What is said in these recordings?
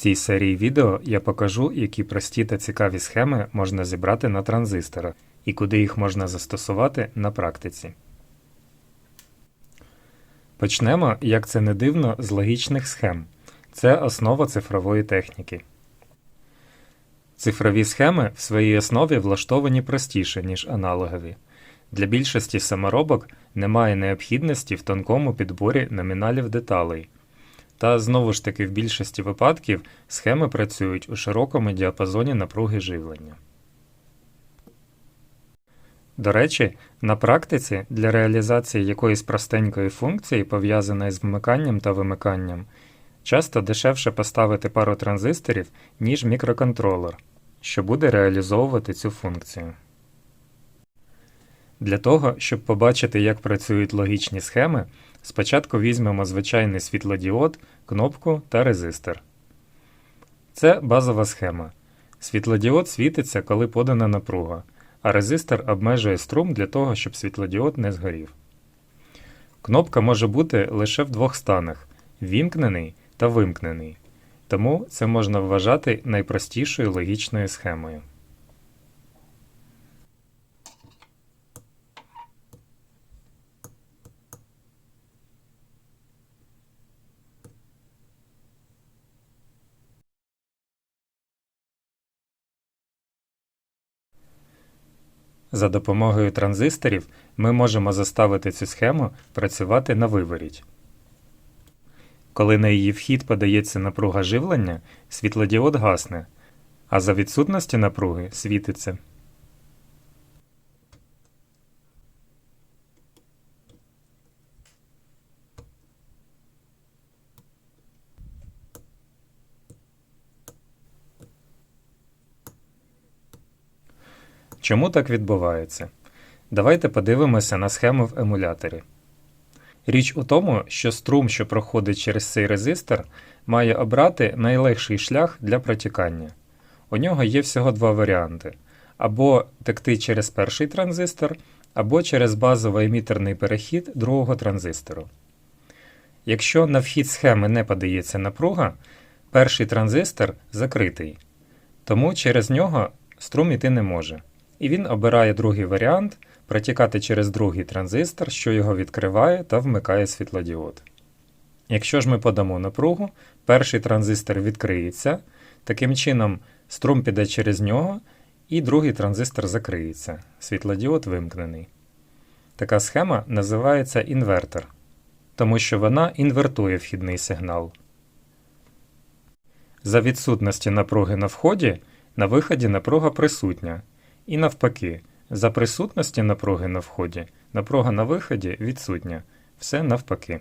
цій серії відео я покажу, які прості та цікаві схеми можна зібрати на транзисторах і куди їх можна застосувати на практиці. Почнемо, як це не дивно, з логічних схем. Це основа цифрової техніки. Цифрові схеми в своїй основі влаштовані простіше, ніж аналогові. Для більшості саморобок немає необхідності в тонкому підборі номіналів деталей. Та знову ж таки в більшості випадків схеми працюють у широкому діапазоні напруги живлення. До речі, на практиці для реалізації якоїсь простенької функції, пов'язаної з вмиканням та вимиканням, часто дешевше поставити пару транзисторів, ніж мікроконтролер, що буде реалізовувати цю функцію. Для того, щоб побачити, як працюють логічні схеми, спочатку візьмемо звичайний світлодіод, кнопку та резистор. Це базова схема. Світлодіод світиться, коли подана напруга, а резистор обмежує струм для того, щоб світлодіод не згорів. Кнопка може бути лише в двох станах вімкнений та вимкнений, тому це можна вважати найпростішою логічною схемою. За допомогою транзисторів ми можемо заставити цю схему працювати на виворіть. Коли на її вхід подається напруга живлення, світлодіод гасне, а за відсутності напруги світиться. Чому так відбувається? Давайте подивимося на схему в емуляторі. Річ у тому, що струм, що проходить через цей резистор, має обрати найлегший шлях для протікання. У нього є всього два варіанти: або текти через перший транзистор, або через базовий емітерний перехід другого транзистору. Якщо на вхід схеми не подається напруга, перший транзистор закритий, тому через нього струм іти не може. І він обирає другий варіант протікати через другий транзистор, що його відкриває та вмикає світлодіод. Якщо ж ми подамо напругу, перший транзистор відкриється, таким чином струм піде через нього, і другий транзистор закриється, світлодіод вимкнений. Така схема називається інвертор, тому що вона інвертує вхідний сигнал. За відсутності напруги на вході, на виході напруга присутня. І навпаки, за присутності напруги на вході, напруга на виході відсутня. Все навпаки.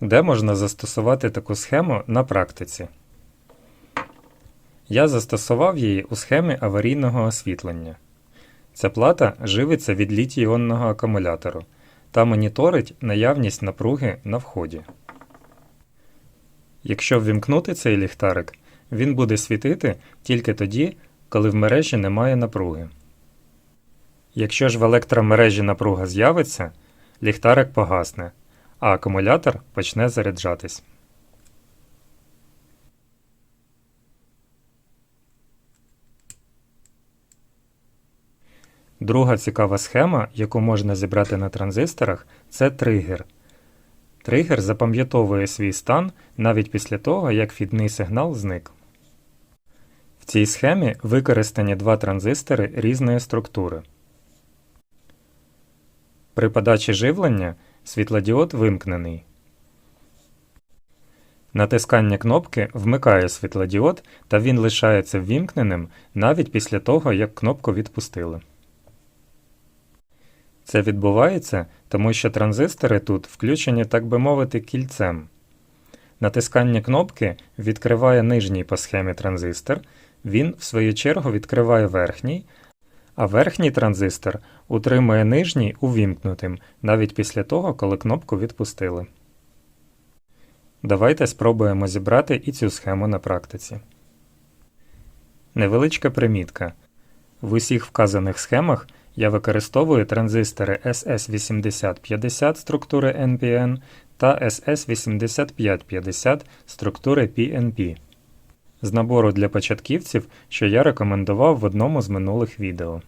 Де можна застосувати таку схему на практиці? Я застосував її у схемі аварійного освітлення. Ця плата живиться від літій-іонного акумулятору та моніторить наявність напруги на вході. Якщо ввімкнути цей ліхтарик, він буде світити тільки тоді, коли в мережі немає напруги. Якщо ж в електромережі напруга з'явиться, ліхтарик погасне, а акумулятор почне заряджатись. Друга цікава схема, яку можна зібрати на транзисторах, це тригер. Тригер запам'ятовує свій стан навіть після того, як вхідний сигнал зник. В цій схемі використані два транзистори різної структури. При подачі живлення світлодіод вимкнений. Натискання кнопки вмикає світлодіод та він лишається ввімкненим навіть після того, як кнопку відпустили. Це відбувається, тому що транзистори тут включені, так би мовити, кільцем. Натискання кнопки відкриває нижній по схемі транзистор, він, в свою чергу, відкриває верхній, а верхній транзистор утримує нижній увімкнутим навіть після того, коли кнопку відпустили. Давайте спробуємо зібрати і цю схему на практиці. Невеличка примітка. В усіх вказаних схемах я використовую транзистори SS8050 структури NPN та SS8550 структури PNP з набору для початківців, що я рекомендував в одному з минулих відео.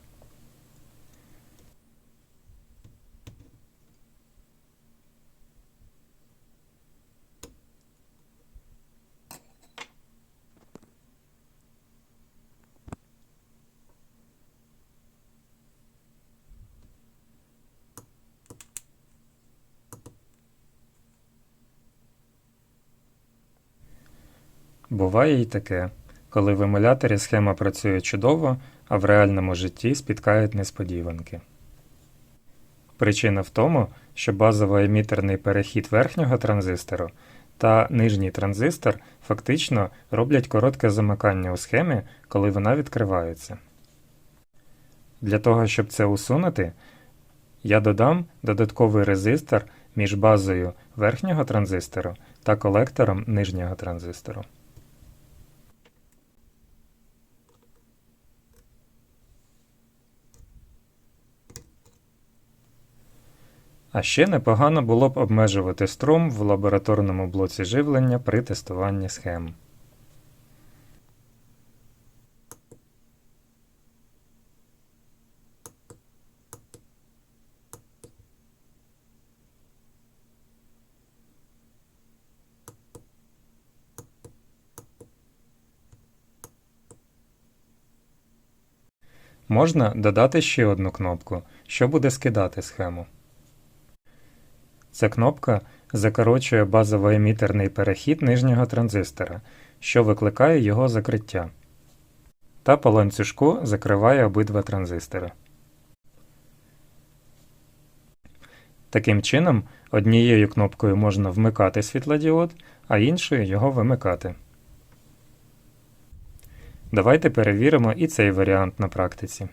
Буває й таке, коли в емуляторі схема працює чудово, а в реальному житті спіткають несподіванки. Причина в тому, що базово-емітерний перехід верхнього транзистору та нижній транзистор фактично роблять коротке замикання у схемі, коли вона відкривається. Для того, щоб це усунути, я додам додатковий резистор між базою верхнього транзистору та колектором нижнього транзистору. А ще непогано було б обмежувати струм в лабораторному блоці живлення при тестуванні схем. Можна додати ще одну кнопку, що буде скидати схему. Ця кнопка закорочує базово-емітерний перехід нижнього транзистора, що викликає його закриття, та по ланцюжку закриває обидва транзистори. Таким чином, однією кнопкою можна вмикати світлодіод, а іншою його вимикати. Давайте перевіримо і цей варіант на практиці.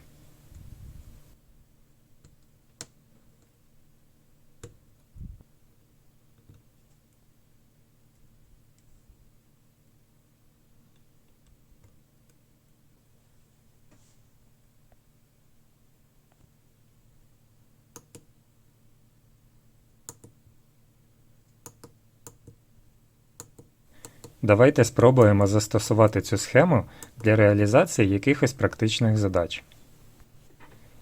Давайте спробуємо застосувати цю схему для реалізації якихось практичних задач.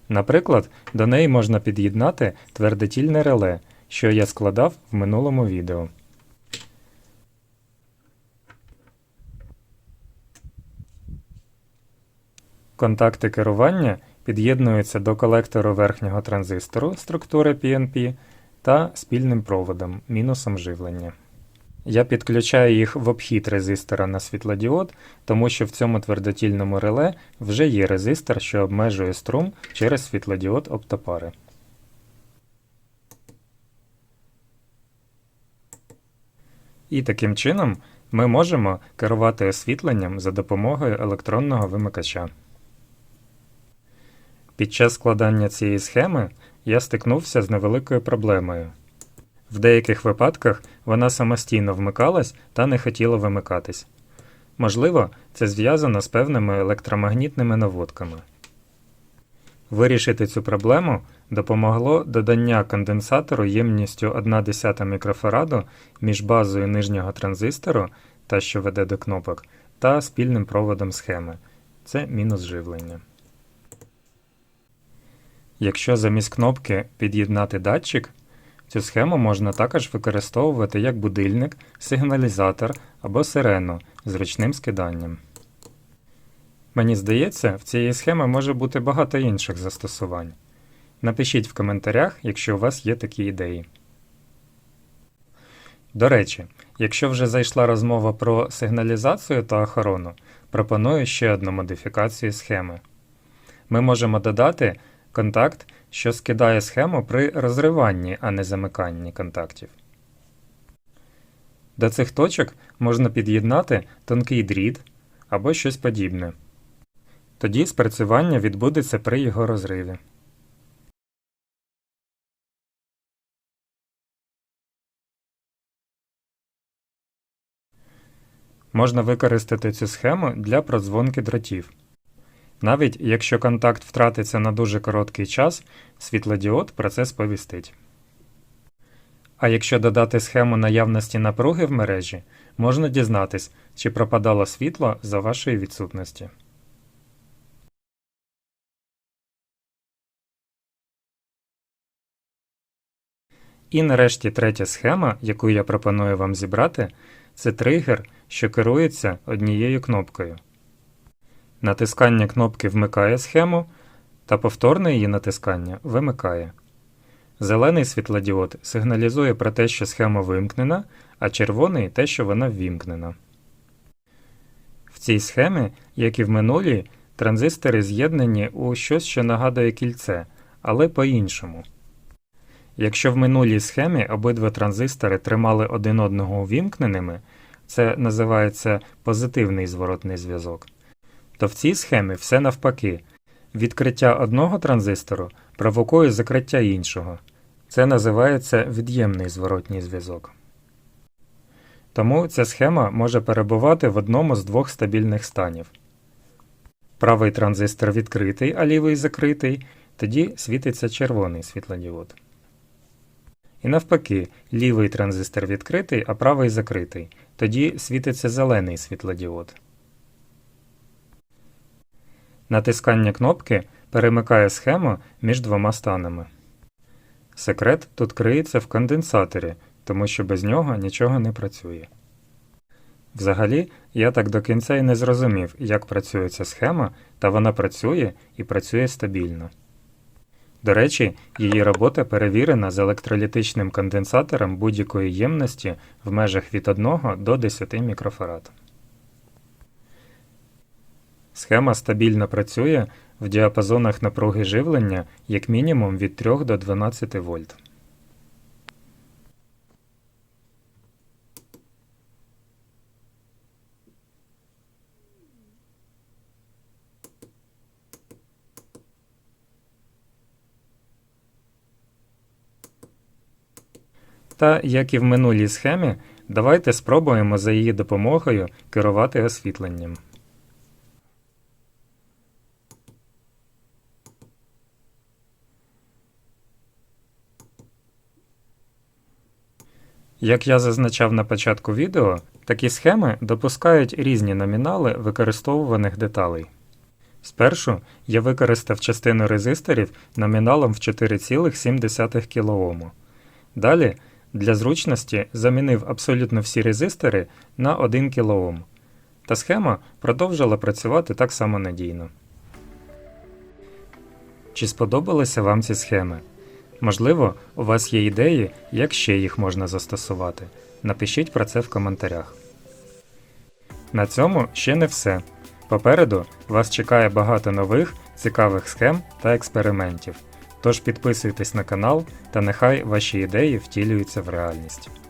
Наприклад, до неї можна під'єднати твердотільне реле, що я складав в минулому відео. Контакти керування під'єднуються до колектору верхнього транзистору структури PNP та спільним проводом мінусом живлення. Я підключаю їх в обхід резистора на світлодіод, тому що в цьому твердотільному реле вже є резистор, що обмежує струм через світлодіод оптопари. І таким чином ми можемо керувати освітленням за допомогою електронного вимикача. Під час складання цієї схеми я стикнувся з невеликою проблемою. В деяких випадках вона самостійно вмикалась та не хотіла вимикатись. Можливо, це зв'язано з певними електромагнітними наводками. Вирішити цю проблему допомогло додання конденсатору ємністю 1,1 мікрофараду між базою нижнього транзистору, та що веде до кнопок, та спільним проводом схеми. Це мінус живлення. Якщо замість кнопки під'єднати датчик, Цю схему можна також використовувати як будильник, сигналізатор або сирену з ручним скиданням. Мені здається, в цієї схеми може бути багато інших застосувань. Напишіть в коментарях, якщо у вас є такі ідеї. До речі, якщо вже зайшла розмова про сигналізацію та охорону, пропоную ще одну модифікацію схеми. Ми можемо додати контакт що скидає схему при розриванні, а не замиканні контактів. До цих точок можна під'єднати тонкий дріт або щось подібне. Тоді спрацювання відбудеться при його розриві. Можна використати цю схему для продзвонки дротів. Навіть якщо контакт втратиться на дуже короткий час, світлодіод про це сповістить. А якщо додати схему наявності напруги в мережі, можна дізнатись, чи пропадало світло за вашої відсутності. І нарешті третя схема, яку я пропоную вам зібрати, це тригер, що керується однією кнопкою. Натискання кнопки вмикає схему, та повторне її натискання вимикає. Зелений світлодіод сигналізує про те, що схема вимкнена, а червоний те, що вона ввімкнена. В цій схемі, як і в минулій, транзистори з'єднані у щось, що нагадує кільце, але по-іншому. Якщо в минулій схемі обидва транзистори тримали один одного увімкненими, це називається позитивний зворотний зв'язок, то в цій схемі все навпаки. Відкриття одного транзистору провокує закриття іншого. Це називається від'ємний зворотній зв'язок. Тому ця схема може перебувати в одному з двох стабільних станів. Правий транзистор відкритий, а лівий закритий, тоді світиться червоний світлодіод. І навпаки, лівий транзистор відкритий, а правий закритий, тоді світиться зелений світлодіод. Натискання кнопки перемикає схему між двома станами. Секрет тут криється в конденсаторі, тому що без нього нічого не працює. Взагалі, я так до кінця і не зрозумів, як працює ця схема, та вона працює і працює стабільно. До речі, її робота перевірена з електролітичним конденсатором будь-якої ємності в межах від 1 до 10 мікрофарад. Схема стабільно працює в діапазонах напруги живлення як мінімум від 3 до 12 вольт. Та, як і в минулій схемі, давайте спробуємо за її допомогою керувати освітленням. Як я зазначав на початку відео, такі схеми допускають різні номінали використовуваних деталей. Спершу я використав частину резисторів номіналом в 4,7 кОм. Далі, для зручності, замінив абсолютно всі резистори на 1 кОм. Та схема продовжила працювати так само надійно. Чи сподобалися вам ці схеми? Можливо, у вас є ідеї, як ще їх можна застосувати. Напишіть про це в коментарях. На цьому ще не все. Попереду вас чекає багато нових, цікавих схем та експериментів. Тож підписуйтесь на канал та нехай ваші ідеї втілюються в реальність.